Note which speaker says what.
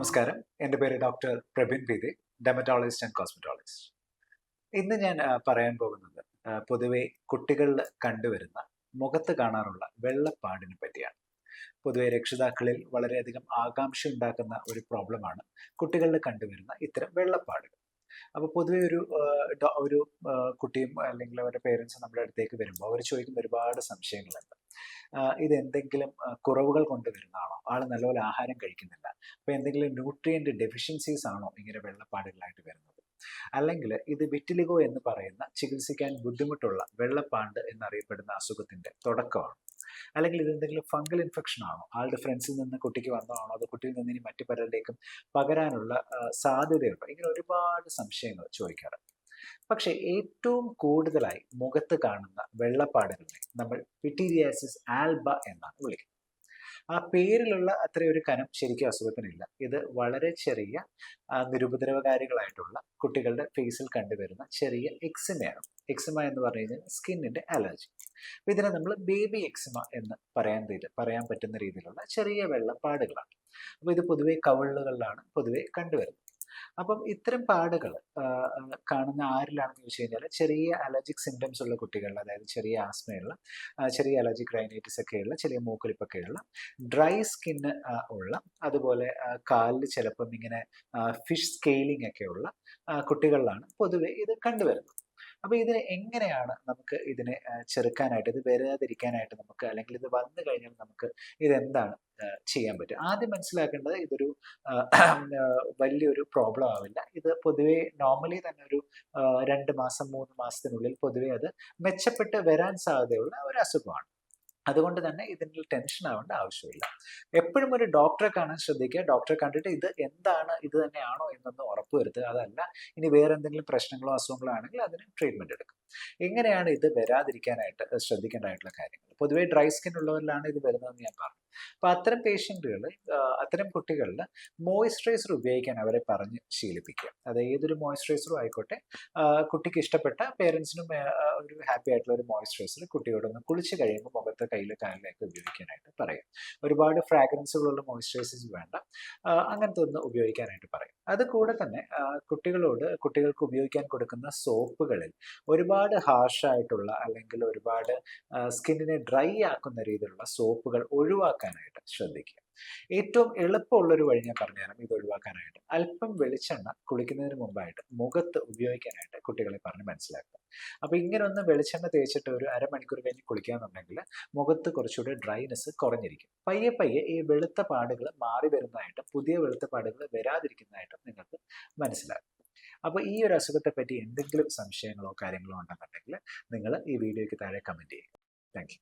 Speaker 1: നമസ്കാരം. എന്റെ പേര് ഡോക്ടർ പ്രബിൻ പീതെ ഡെമറ്റോളജിസ്റ്റ് ആൻഡ് കോസ്മെറ്റോളജിസ്റ്റ്. ഇന്ന് ഞാൻ പറയാൻ പോകുന്നത് പൊതുവെ കുട്ടികളിൽ കണ്ടുവരുന്ന മുഖത്ത് കാണാറുള്ള വെള്ളപ്പാടിനെ പറ്റിയാണ്. പൊതുവെ രക്ഷിതാക്കളിൽ വളരെയധികം ആകാംക്ഷ ഉണ്ടാക്കുന്ന ഒരു പ്രോബ്ലമാണ് കുട്ടികളിൽ കണ്ടുവരുന്ന ഇത്തരം വെള്ളപ്പാടുകൾ. അപ്പോൾ പൊതുവെ ഒരു ഒരു കുട്ടിയും അല്ലെങ്കിൽ അവരുടെ പേരൻസ് നമ്മുടെ അടുത്തേക്ക് വരുമ്പോൾ അവർ ചോദിക്കുന്ന ഒരുപാട് സംശയങ്ങളുണ്ട്. ഇത് എന്തെങ്കിലും കുറവുകൾ കൊണ്ട് വരുന്നതാണോ? ആൾ നല്ലപോലെ ആഹാരം കഴിക്കുന്നില്ല. അപ്പോൾ എന്തെങ്കിലും ന്യൂട്രിയന്റ് ഡെഫിഷ്യൻസീസ് ആണോ ഇങ്ങനെ വെള്ളപ്പാടുകളായിട്ട് വരുന്നത്? അല്ലെങ്കിൽ ഇത് വിറ്റിലിഗോ എന്ന് പറയുന്ന ചികിത്സിക്കാൻ ബുദ്ധിമുട്ടുള്ള വെള്ളപ്പാണ്ട് എന്നറിയപ്പെടുന്ന അസുഖത്തിന്റെ തുടക്കമാണ്. അല്ലെങ്കിൽ ഇതെന്തെങ്കിലും ഫംഗൽ ഇൻഫെക്ഷൻ ആണോ? ആളുടെ ഫ്രണ്ട്സിൽ നിന്ന് കുട്ടിക്ക് വന്നതാണോ? അതോ കുട്ടിയിൽ നിന്ന് ഇനി മറ്റു പലരിലേക്കും പകരാനുള്ള സാധ്യതയുണ്ടോ? ഇങ്ങനെ ഒരുപാട് സംശയങ്ങൾ ചോദിക്കാറുണ്ട് പക്ഷേ ഏറ്റവും കൂടുതലായി മുഖത്ത് കാണുന്ന വെള്ളപ്പാടുകളെ നമ്മൾ പിറ്റീരിയാസിസ് ആൽബ എന്നാണ് വിളിക്കുന്നത്. ആ പേരിലുള്ള അത്ര ഒരു കനം ശരിക്കും അസുഖത്തിനില്ല. ഇത് വളരെ ചെറിയ നിരുപദ്രവകാരികളായിട്ടുള്ള കുട്ടികളുടെ ഫേസിൽ കണ്ടുവരുന്ന ചെറിയ എക്സിമയാണ്. എക്സിമ എന്ന് പറഞ്ഞു കഴിഞ്ഞാൽ സ്കിന്നിന്റെ അലർജി. ഇതിനെ നമ്മൾ ബേബി എക്സിമ എന്ന് പറയാൻ പറയാൻ പറ്റുന്ന രീതിയിലുള്ള ചെറിയ വെള്ളപ്പാടുകളാണ്. അപ്പോൾ ഇത് പൊതുവേ കവിളുകളിലാണ് പൊതുവേ കണ്ടുവരുന്നത്. അപ്പം ഇത്തരം പാടുകൾ കാണുന്ന ആരിലാണെന്ന് ചോദിച്ചു കഴിഞ്ഞാൽ ചെറിയ അലർജിക് സിംറ്റംസ് ഉള്ള കുട്ടികളിൽ അതായത് ചെറിയ ആസ്മയുള്ള ചെറിയ അലർജിക് റൈനൈറ്റിസ് ഒക്കെയുള്ള ചെറിയ മൂക്കൊലിപ്പൊക്കെയുള്ള ഡ്രൈ സ്കിന്ന് ഉള്ള അതുപോലെ കാലിൽ ചിലപ്പം ഇങ്ങനെ ഫിഷ് സ്കെയിലിംഗ് ഒക്കെയുള്ള കുട്ടികളിലാണ് പൊതുവെ ഇത് കണ്ടുവരുന്നത്. അപ്പോൾ ഇതിനെ എങ്ങനെയാണ് നമുക്ക് ഇതിനെ ചെറുക്കാനായിട്ട് ഇത് വരാതിരിക്കാനായിട്ട് നമുക്ക് അല്ലെങ്കിൽ ഇത് വന്നു കഴിഞ്ഞാൽ നമുക്ക് ഇതെന്താണ് ചെയ്യാൻ പറ്റും ആദ്യം മനസ്സിലാക്കേണ്ടത് ഇതൊരു വലിയൊരു പ്രോബ്ലം ആവില്ല. ഇത് പൊതുവെ നോർമലി തന്നെ ഒരു രണ്ട് മാസം മൂന്ന് മാസത്തിനുള്ളിൽ പൊതുവെ അത് മെച്ചപ്പെട്ട് വരാൻ സാധ്യതയുള്ള ഒരു അസുഖമാണ്. അതുകൊണ്ട് തന്നെ ഇതിൽ ടെൻഷൻ ആവേണ്ട ആവശ്യമില്ല. എപ്പോഴും ഒരു ഡോക്ടറെ കാണാൻ ശ്രദ്ധിക്കുക. ഡോക്ടറെ കണ്ടിട്ട് ഇത് എന്താണ് ഇത് തന്നെയാണോ എന്നൊന്ന് ഉറപ്പുവരുത്തുക അതല്ല ഇനി വേറെ എന്തെങ്കിലും പ്രശ്നങ്ങളോ അസുഖങ്ങളോ ആണെങ്കിൽ അതിന് ട്രീറ്റ്മെന്റ് എടുക്കും. എങ്ങനെയാണ് ഇത് വരാതിരിക്കാനായിട്ട് ശ്രദ്ധിക്കേണ്ടതായിട്ടുള്ള കാര്യങ്ങൾ? പൊതുവേ ഡ്രൈ സ്കിൻ ഉള്ളവരിലാണ് ഇത് വരുന്നതെന്ന് ഞാൻ പറഞ്ഞു അപ്പൊ അത്തരം പേഷ്യന്റുകൾ അത്തരം കുട്ടികളിൽ മോയ്സ്ചറൈസർ ഉപയോഗിക്കാൻ അവരെ പറഞ്ഞ് ശീലിപ്പിക്കുക. അത് ഏതൊരു മോയ്സ്ചറൈസറും ആയിക്കോട്ടെ കുട്ടിക്ക് ഇഷ്ടപ്പെട്ട പേരൻസിനും ഒരു ഹാപ്പി ആയിട്ടുള്ള ഒരു മോയ്സ്ചറൈസർ കുട്ടിയോടൊന്ന് കുളിച്ച് കഴിയുമ്പോൾ മുഖത്ത് കയ്യിൽ കാലിലേക്ക് ഉപയോഗിക്കാനായിട്ട് പറയും. ഒരുപാട് ഫ്രാഗ്രൻസുകളുള്ള മോയ്സ്ചറൈസേഴ്സ് വേണ്ട. അങ്ങനത്തെ ഒന്ന് ഉപയോഗിക്കാനായിട്ട് പറയും. അത് കൂടെ തന്നെ കുട്ടികളോട് കുട്ടികൾക്ക് ഉപയോഗിക്കാൻ കൊടുക്കുന്ന സോപ്പുകളിൽ ഒരുപാട് ഹാർഷായിട്ടുള്ള അല്ലെങ്കിൽ ഒരുപാട് സ്കിന്നിനെ ഡ്രൈ ആക്കുന്ന രീതിയിലുള്ള സോപ്പുകൾ ഒഴിവാക്കാനായിട്ട് ശ്രദ്ധിക്കുക. ഏറ്റവും എളുപ്പമുള്ളൊരു വഴി ഞാൻ പറഞ്ഞുതരാം ഇത് ഒഴിവാക്കാനായിട്ട്. അല്പം വെളിച്ചെണ്ണ കുളിക്കുന്നതിന് മുമ്പായിട്ട് മുഖത്ത് ഉപയോഗിക്കാനായിട്ട് കുട്ടികളെ പറഞ്ഞ് മനസ്സിലാക്കുക. അപ്പോൾ ഇങ്ങനെ ഒന്ന് വെളിച്ചെണ്ണ തേച്ചിട്ട് ഒരു അരമണിക്കൂർ കഴിഞ്ഞ് കുളിക്കാന്നുണ്ടെങ്കിൽ മുഖത്ത് കുറച്ചുകൂടി ഡ്രൈനെസ് കുറഞ്ഞിരിക്കും. പയ്യെ പയ്യെ ഈ വെളുത്ത പാടുകൾ മാറി വരുന്നതായിട്ടും പുതിയ വെളുത്ത പാടുകൾ വരാതിരിക്കുന്നതായിട്ടും നിങ്ങൾക്ക് മനസ്സിലാകും. അപ്പോൾ ഈ ഒരു അസുഖത്തെ പറ്റി എന്തെങ്കിലും സംശയങ്ങളോ കാര്യങ്ങളോ ഉണ്ടെന്നുണ്ടെങ്കിൽ നിങ്ങൾ ഈ വീഡിയോയ്ക്ക് താഴെ കമന്റ് ചെയ്യുക. താങ്ക്